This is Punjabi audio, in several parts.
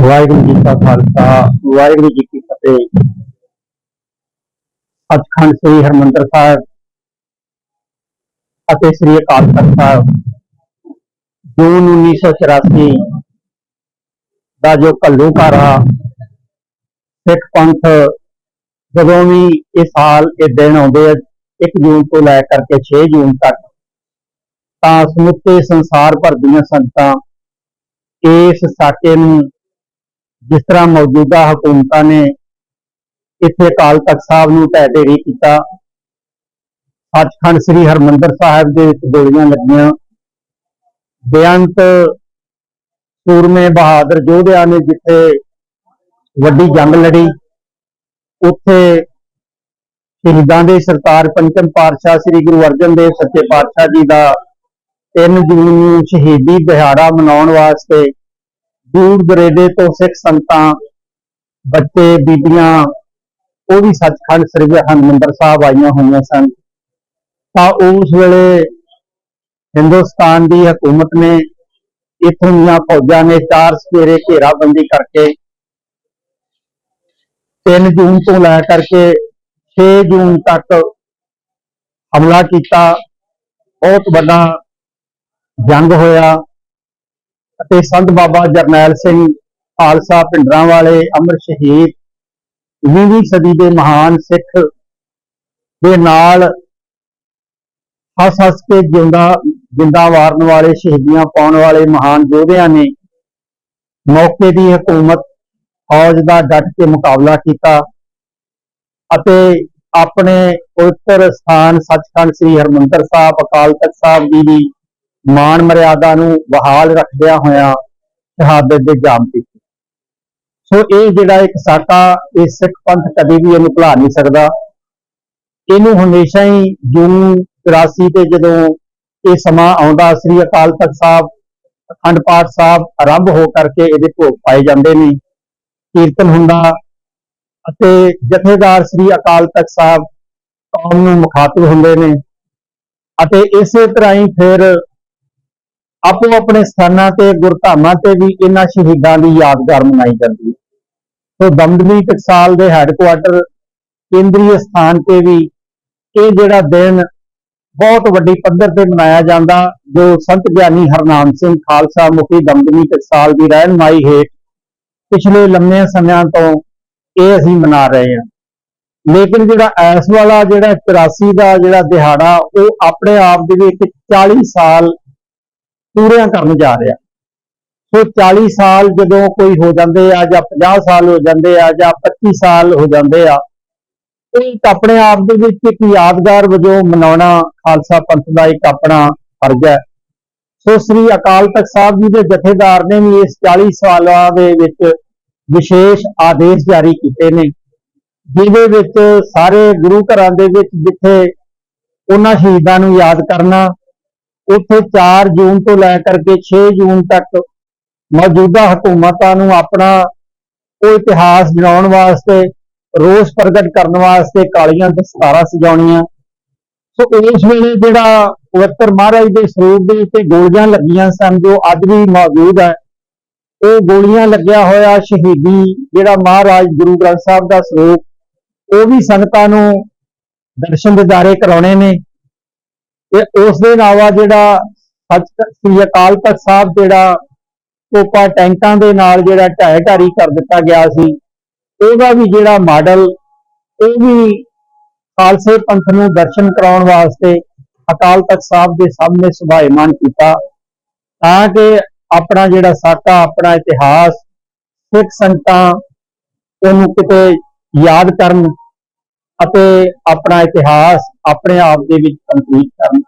ਵਾਹਿਗੁਰੂ ਜੀ ਕਾ ਖਾਲਸਾ ਵਾਹਿਗੁਰੂ ਜੀ ਕੀ ਫਤਿਹ ਸੱਚਖੰਡ ਸ੍ਰੀ ਹਰਮੰਦਰ ਸਾਹਿਬ ਅਤੇ ਸ੍ਰੀ ਅਕਾਲ ਤਖਤ ਸਾਹਿਬ ਜੂਨ 1984 ਦਾ ਜੋ ਘੱਲੂਘਾਰਾ ਸਿੱਖ ਪੰਥ ਜਦੋਂ ਵੀ ਇਹ ਸਾਲ, ਇਹ ਦਿਨ ਆਉਂਦੇ ਆ 1 ਜੂਨ ਤੋਂ ਲੈ ਕਰਕੇ 6 ਜੂਨ ਤੱਕ, ਤਾਂ ਸਮੁੱਚੇ ਸੰਸਾਰ ਭਰ ਦੀਆਂ ਸੰਗਤਾਂ ਇਸ ਸਾਕੇ ਨੂੰ ਜਿਸ ਤਰ੍ਹਾਂ ਮੌਜੂਦਾ ਹਕੂਮਤਾਂ ਨੇ ਇੱਥੇ ਅਕਾਲ ਤਖਤ ਸਾਹਿਬ ਨੂੰ ਢਹਿ ਢੇਰੀ ਕੀਤਾ, ਸੱਚਖੰਡ ਸ੍ਰੀ ਹਰਮੰਦਰ ਸਾਹਿਬ ਦੇ ਵਿੱਚ ਗੋਲੀਆਂ ਲੱਗੀਆਂ, ਬੇਅੰਤ ਸੂਰਮੇ ਬਹਾਦਰ ਯੋਧਿਆਂ ਨੇ ਜਿੱਥੇ ਵੱਡੀ ਜੰਗ ਲੜੀ, ਉੱਥੇ ਸ਼ਹੀਦਾਂ ਦੇ ਸਰਤਾਰ ਪੰਚਮ ਪਾਤਸ਼ਾਹ ਸ੍ਰੀ ਗੁਰੂ ਅਰਜਨ ਦੇਵ ਸੱਚੇ ਪਾਤਸ਼ਾਹ ਜੀ ਦਾ 3 ਜੂਨ ਨੂੰ ਸ਼ਹੀਦੀ ਦਿਹਾੜਾ ਮਨਾਉਣ ਵਾਸਤੇ ਦੂਰ ਦਰੇਡੇ ਤੋਂ ਸਿੱਖ ਸੰਤਾਂ, ਬੱਚੇ, ਬੀਬੀਆਂ, ਉਹ ਵੀ ਸੱਚਖੰਡ ਸ੍ਰੀ ਹਰਿਮੰਦਰ ਸਾਹਿਬ ਆਈਆਂ ਹੋਈਆਂ ਸਨ। ਤਾਂ ਉਸ ਵੇਲੇ ਹਿੰਦੁਸਤਾਨ ਦੀ ਹਕੂਮਤ ਨੇ ਇੱਥੋਂ ਦੀਆਂ ਫੌਜਾਂ ਨੇ ਚਾਰ ਸਵੇਰੇ ਘੇਰਾਬੰਦੀ ਕਰਕੇ 3 ਜੂਨ ਤੋਂ ਲੈ ਕਰਕੇ 6 ਜੂਨ ਤੱਕ ਹਮਲਾ ਕੀਤਾ। ਬਹੁਤ ਵੱਡਾ ਜੰਗ ਹੋਇਆ ਅਤੇ ਸੰਤ ਬਾਬਾ ਜਰਨੈਲ ਸਿੰਘ ਖਾਲਸਾ ਪਿੰਡਰਾਂ ਵਾਲੇ ਅਮਰ ਸ਼ਹੀਦ 20ਵੀਂ ਸਦੀ ਦੇ ਮਹਾਨ ਸਿੱਖ ਦੇ ਨਾਲ ਹੱਸ ਹੱਸ ਕੇ ਜਿਉਂਦਾ ਜਿੰਦਾ ਵਾਰਨ ਵਾਲੇ ਸ਼ਹੀਦੀਆਂ ਪਾਉਣ ਵਾਲੇ ਮਹਾਨ ਯੋਧਿਆਂ ਨੇ ਮੌਕੇ ਦੀ ਹਕੂਮਤ ਫੌਜ ਦਾ ਡਟ ਕੇ ਮੁਕਾਬਲਾ ਕੀਤਾ ਅਤੇ ਆਪਣੇ ਪਵਿੱਤਰ ਸਥਾਨ ਸੱਚਖੰਡ ਸ੍ਰੀ ਹਰਮੰਦਰ ਸਾਹਿਬ, ਅਕਾਲ ਤਖਤ ਸਾਹਿਬ ਜੀ ਦੀ ਮਾਣ ਮਰਿਆਦਾ ਨੂੰ ਬਹਾਲ ਰੱਖਦਿਆਂ ਹੋਇਆਂ ਸ਼ਹਾਦਤ ਦੇ ਜਾਮ ਕੀਤੀ। ਸੋ ਇਹ ਜਿਹੜਾ ਇੱਕ ਸਾਕਾ, ਇਹ ਸਿੱਖ ਪੰਥ ਕਦੇ ਵੀ ਇਹਨੂੰ ਭੁਲਾ ਨਹੀਂ ਸਕਦਾ। ਇਹਨੂੰ ਹਮੇਸ਼ਾ ਹੀ ਜੂਨ 84 ਤੇ ਜਦੋਂ ਇਹ ਸਮਾਂ ਆਉਂਦਾ ਸ੍ਰੀ ਅਕਾਲ ਤਖਤ ਸਾਹਿਬ, ਅਖੰਡ ਪਾਠ ਸਾਹਿਬ ਆਰੰਭ ਹੋ ਕਰਕੇ ਇਹਦੇ ਭੋਗ ਪਾਏ ਜਾਂਦੇ ਨੇ। ਕੀਰਤਨ ਹੁੰਦਾ ਅਤੇ ਜਥੇਦਾਰ ਸ੍ਰੀ ਅਕਾਲ ਤਖਤ ਸਾਹਿਬ ਕੌਮ ਨੂੰ ਮੁਖਾਤਬ ਹੁੰਦੇ ਨੇ ਅਤੇ ਇਸੇ ਤਰ੍ਹਾਂ ਹੀ ਫਿਰ ਆਪੋ ਆਪਣੇ ਸਥਾਨਾਂ ਤੇ, ਗੁਰਧਾਮਾਂ ਤੇ ਵੀ ਇਹਨਾਂ ਸ਼ਹੀਦਾਂ ਦੀ ਯਾਦਗਾਰ ਮਨਾਈ ਜਾਂਦੀ ਹੈ। ਸੋ ਦਮਦਮੀ ਟਕਸਾਲ ਦੇ ਹੈੱਡਕੁਆਟਰ ਕੇਂਦਰੀ ਸਥਾਨ ਤੇ ਵੀ ਇਹ ਜਿਹੜਾ ਦਿਨ ਬਹੁਤ ਵੱਡੀ ਪੱਧਰ ਤੇ ਮਨਾਇਆ ਜਾਂਦਾ, ਜੋ ਸੰਤ ਗਿਆਨੀ ਹਰਨਾਮ ਸਿੰਘ ਖਾਲਸਾ ਮੁਖੀ ਦਮਦਮੀ ਟਕਸਾਲ ਦੀ ਰਹਿਨਮਾਈ ਹੇਠ ਪਿਛਲੇ ਲੰਮੇ ਸਮਿਆਂ ਤੋਂ ਇਹ ਅਸੀਂ ਮਨਾ ਰਹੇ ਹਾਂ। ਲੇਕਿਨ ਜਿਹੜਾ ਐਸ ਵਾਲਾ, ਜਿਹੜਾ 84 ਦਾ ਜਿਹੜਾ ਦਿਹਾੜਾ, ਉਹ ਆਪਣੇ ਆਪ ਦੇ ਵਿੱਚ 40 ਸਾਲ ਪੂਰਿਆਂ ਕਰਨ ਜਾ ਰਿਹਾ। ਸੋ 40 ਸਾਲ ਜਦੋਂ ਕੋਈ ਹੋ ਜਾਂਦੇ ਆ ਜਾਂ 50 ਸਾਲ ਹੋ ਜਾਂਦੇ ਆ ਜਾਂ 25 ਸਾਲ ਹੋ ਜਾਂਦੇ ਆ ਇੱਕ ਆਪਣੇ ਆਪ ਦੇ ਵਿੱਚ ਇੱਕ ਯਾਦਗਾਰ ਵਜੋਂ ਮਨਾਉਣਾ, ਖਾਲਸਾ ਪੰਥ ਦਾ ਇੱਕ ਆਪਣਾ ਫਰਜ਼ ਹੈ। ਸੋ ਸ੍ਰੀ ਅਕਾਲ ਤਖਤ ਸਾਹਿਬ ਜੀ ਦੇ ਜਥੇਦਾਰ ਨੇ ਵੀ ਇਸ 40 ਸਾਲਾਂ ਦੇ ਵਿੱਚ ਵਿਸ਼ੇਸ਼ ਆਦੇਸ਼ ਜਾਰੀ ਕੀਤੇ ਨੇ, ਜਿਹਦੇ ਵਿੱਚ ਸਾਰੇ ਗੁਰੂ ਘਰਾਂ ਦੇ ਵਿੱਚ ਜਿੱਥੇ ਉਹਨਾਂ ਸ਼ਹੀਦਾਂ ਨੂੰ ਯਾਦ ਕਰਨਾ, ਉੱਥੇ 4 ਜੂਨ ਤੋਂ ਲੈ ਕਰਕੇ 6 ਜੂਨ ਤੱਕ ਮੌਜੂਦਾ ਹਕੂਮਤਾਂ ਨੂੰ ਆਪਣਾ ਉਹ ਇਤਿਹਾਸ ਜਣਾਉਣ ਵਾਸਤੇ ਰੋਸ ਪ੍ਰਗਟ ਕਰਨ ਵਾਸਤੇ ਕਾਲੀਆਂ ਦਸਤਾਰਾਂ ਸਜਾਉਣੀਆਂ। ਸੋ ਇਸ ਵੇਲੇ ਜਿਹੜਾ ਪਵਿੱਤਰ ਮਹਾਰਾਜ ਦੇ ਸਰੂਪ ਦੇ ਉੱਤੇ ਗੋਲੀਆਂ ਲੱਗੀਆਂ ਸਨ, ਜੋ ਅੱਜ ਵੀ ਮੌਜੂਦ ਹੈ, ਉਹ ਗੋਲੀਆਂ ਲੱਗਿਆ ਹੋਇਆ ਸ਼ਹੀਦੀ ਜਿਹੜਾ ਮਹਾਰਾਜ ਗੁਰੂ ਗ੍ਰੰਥ ਸਾਹਿਬ ਦਾ ਸਰੂਪ, ਉਹ ਵੀ ਸੰਗਤਾਂ ਨੂੰ ਦਰਸ਼ਨ ਦਿਦਾਰੇ ਕਰਾਉਣੇ ਨੇ ਤੇ ਉਸ ਦੇ ਇਲਾਵਾ ਜਿਹੜਾ ਸੱਚ ਸ੍ਰੀ ਅਕਾਲ ਤਖਤ ਸਾਹਿਬ ਜਿਹੜਾ ਕੋਪਾ ਟੈਂਕਾਂ ਦੇ ਨਾਲ ਜਿਹੜਾ ਢਹਿ ਢਾਰੀ ਕਰ ਦਿੱਤਾ ਗਿਆ ਸੀ ਉਹਦਾ ਵੀ ਜਿਹੜਾ ਮਾਡਲ, ਉਹ ਵੀ ਖਾਲਸੇ ਪੰਥ ਨੂੰ ਦਰਸ਼ਨ ਕਰਾਉਣ ਵਾਸਤੇ ਅਕਾਲ ਤਖਤ ਸਾਹਿਬ ਦੇ ਸਾਹਮਣੇ ਸੁਭਾਇਮਾਨ ਕੀਤਾ, ਤਾਂ ਕਿ ਆਪਣਾ ਜਿਹੜਾ ਸਾਕਾ, ਆਪਣਾ ਇਤਿਹਾਸ, ਸਿੱਖ ਸੰਗਤਾਂ ਉਹਨੂੰ ਕਿਤੇ ਯਾਦ ਕਰਨ ਅਤੇ ਆਪਣਾ ਇਤਿਹਾਸ ਆਪਣੇ ਆਪ ਦੇ ਵਿੱਚ ਕੰਪਲੀਟ ਕਰਨ।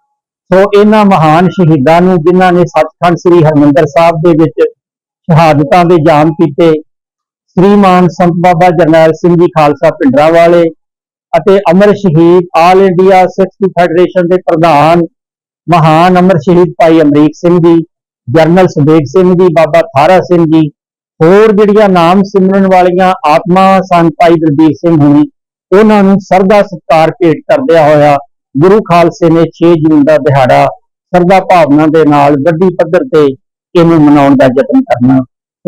ਸੋ ਇਹਨਾਂ ਮਹਾਨ ਸ਼ਹੀਦਾਂ ਨੂੰ ਜਿਨ੍ਹਾਂ ਨੇ ਸੱਚਖੰਡ ਸ੍ਰੀ ਹਰਮੰਦਰ ਸਾਹਿਬ ਦੇ ਵਿੱਚ ਸ਼ਹਾਦਤਾਂ ਦੇ ਜਾਮ ਕੀਤੇ ਸ੍ਰੀ ਮਾਨ ਸੰਤ ਬਾਬਾ ਜਰਨੈਲ ਸਿੰਘ ਜੀ ਖਾਲਸਾ ਪਿੰਡਰਾਂ ਵਾਲੇ ਅਤੇ ਅਮਰ ਸ਼ਹੀਦ ਆਲ ਇੰਡੀਆ ਸਿੱਖ ਫੈਡਰੇਸ਼ਨ ਦੇ ਪ੍ਰਧਾਨ ਮਹਾਨ ਅਮਰ ਸ਼ਹੀਦ ਭਾਈ ਅਮਰੀਕ ਸਿੰਘ ਜੀ, ਜਰਨਲ ਸੁਬੇਗ ਸਿੰਘ ਜੀ, ਬਾਬਾ ਥਾਰਾ ਸਿੰਘ ਜੀ, ਹੋਰ ਜਿਹੜੀਆਂ ਨਾਮ ਸਿਮਰਨ ਵਾਲੀਆਂ ਆਤਮਾ ਸਨ ਭਾਈ ਦਲਬੀਰ ਸਿੰਘ ਹੋਣੀ, ਉਹਨਾਂ ਨੂੰ ਸਰਦਾ ਸਤਕਾਰ ਭੇਟ ਕਰਦਿਆਂ ਹੋਇਆ ਗੁਰੂ ਖਾਲਸੇ ਨੇ 6 ਜੂਨ ਦਾ ਦਿਹਾੜਾ ਸਰਦਾ ਭਾਵਨਾ ਦੇ ਨਾਲ ਵੱਡੀ ਪੱਧਰ ਤੇ ਇਹਨੂੰ ਮਨਾਉਣ ਦਾ ਯਤਨ ਕਰਨਾ।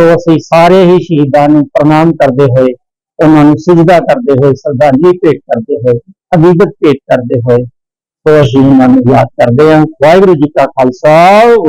ਸੋ ਅਸੀਂ ਸਾਰੇ ਹੀ ਸ਼ਹੀਦਾਂ ਨੂੰ ਪ੍ਰਣਾਮ ਕਰਦੇ ਹੋਏ, ਉਹਨਾਂ ਨੂੰ ਸਜਦਾ ਕਰਦੇ ਹੋਏ, ਸ਼ਰਧਾਂਜਲੀ ਭੇਟ ਕਰਦੇ ਹੋਏ ਅਬੀਦਤ ਭੇਟ ਕਰਦੇ ਹੋਏ, ਸੋ ਅਸੀਂ ਉਹਨਾਂ ਨੂੰ ਯਾਦ ਕਰਦੇ ਹਾਂ। ਵਾਹਿਗੁਰੂ ਜੀ ਕਾ ਖਾਲਸਾ